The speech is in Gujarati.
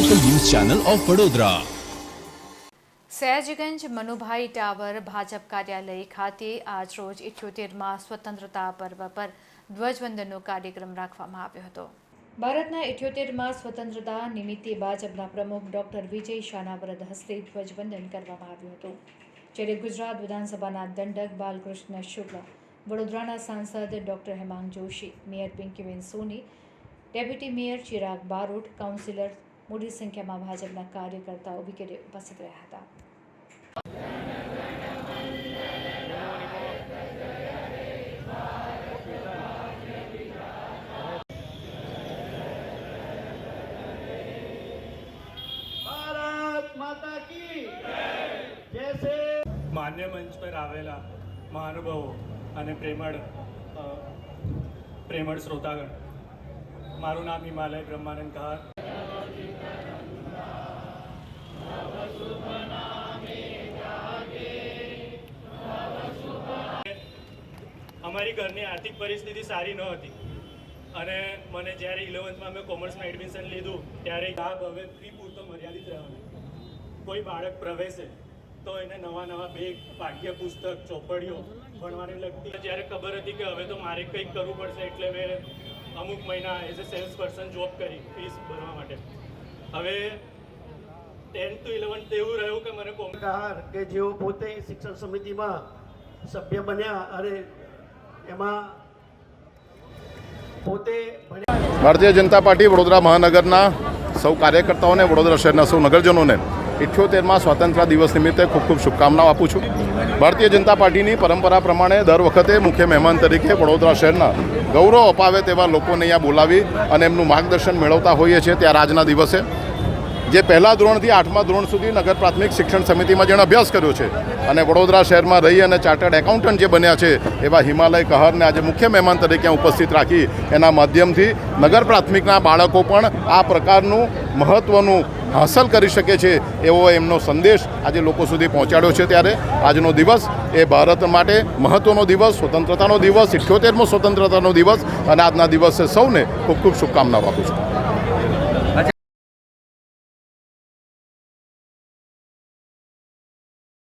Channel of Vadodara Sayajiganj Manubhai tower Bhajap કાર્યાલય ખાતે આજ રોજ ઇઠ્યોતેરમાં સ્વતંત્રતા પર્વ પર ધ્વજવંદનનો કાર્યક્રમ રાખવામાં આવ્યો હતો. ભારતના ઇઠ્યોતેરમાં સ્વતંત્રતા નિમિત્તે ભાજપના પ્રમુખ ડોક્ટર વિજય શાનાવરદ હસ્તે ધ્વજવંદન કરવામાં આવ્યું હતું. જ્યારે ગુજરાત વિધાનસભાના દંડક બાલકૃષ્ણ શુક્લ, વડોદરાના સાંસદ doctor Hemang Joshi, mayor Pinkiben Soni, deputy mayor Chirag Barot, councillor મોટી સંખ્યામાં ભાજપના કાર્યકર્તાઓ વિગેરે ઉપસ્થિત રહ્યા હતા. માન્ય મંચ પર આવેલા મહાનુભાવો અને પ્રેમળ પ્રેમળ શ્રોતાગણ. મારું નામ હિમાલય બ્રહ્માનંદ કહાર અમારી ઘરની આર્થિક પરિસ્થિતિ સારી ન હતી અને મને જ્યારે ઇલેવન્થમાં મેં કોમર્સમાં એડમિશન લીધું, ત્યારે લાભ હવે ફી પૂરતો મર્યાદિત રહ્યો કોઈ બાળક પ્રવેશે, તો એને નવા નવા બેગ પાઠ્ય પુસ્તક ચોપડીઓ ભણવાને લગતી. જ્યારે ખબર હતી કે હવે તો મારે કંઈક કરવું પડશે, એટલે મેં અમુક મહિના as a sales person job કરી ફીસ ભરવા માટે. હવે ટેન્થ ટુ ઇલેવન્થ એવું રહ્યું કે મને કોમકાર કે જેઓ પોતે શિક્ષણ સમિતિમાં સભ્ય બન્યા અને ભારતીય જનતા પાર્ટી વડોદરા મહાનગરના સૌ કાર્યકર્તાઓને, વડોદરા શહેરના સૌ નગરજનોને ઇઠ્યોતેરમાં સ્વાતંત્ર્ય દિવસ નિમિત્તે ખૂબ ખૂબ શુભકામનાઓ આપું છું. ભારતીય જનતા પાર્ટીની પરંપરા પ્રમાણે દર વખતે મુખ્ય મહેમાન તરીકે વડોદરા શહેરના ગૌરવ અપાવે તેવા લોકોને અહીંયા બોલાવી અને એમનું માર્ગદર્શન મેળવતા હોઈએ છીએ ત્યારે આજના દિવસે. જે પહેલા ધોરણથી આઠમા ધોરણ સુધી નગર પ્રાથમિક શિક્ષણ સમિતિમાં જેણે અભ્યાસ કર્યો છે અને વડોદરા શહેરમાં રહી અને ચાર્ટર્ડ એકાઉન્ટન્ટ જે બન્યા છે, એવા હિમાલય કહરને આજે મુખ્ય મહેમાન તરીકે ઉપસ્થિત રાખી એના માધ્યમથી નગર પ્રાથમિકના બાળકો પણ આ પ્રકારનું મહત્ત્વનું હાંસલ કરી શકે છે એવો એમનો સંદેશ આજે લોકો સુધી પહોંચાડ્યો છે ત્યારે આજનો દિવસ એ ભારત માટે મહત્ત્વનો દિવસ, સ્વતંત્રતાનો દિવસ ઇઠ્યોતેરમો સ્વતંત્રતાનો દિવસ અને આજના દિવસે સૌને ખૂબ ખૂબ શુભકામનાઓ આપું છું.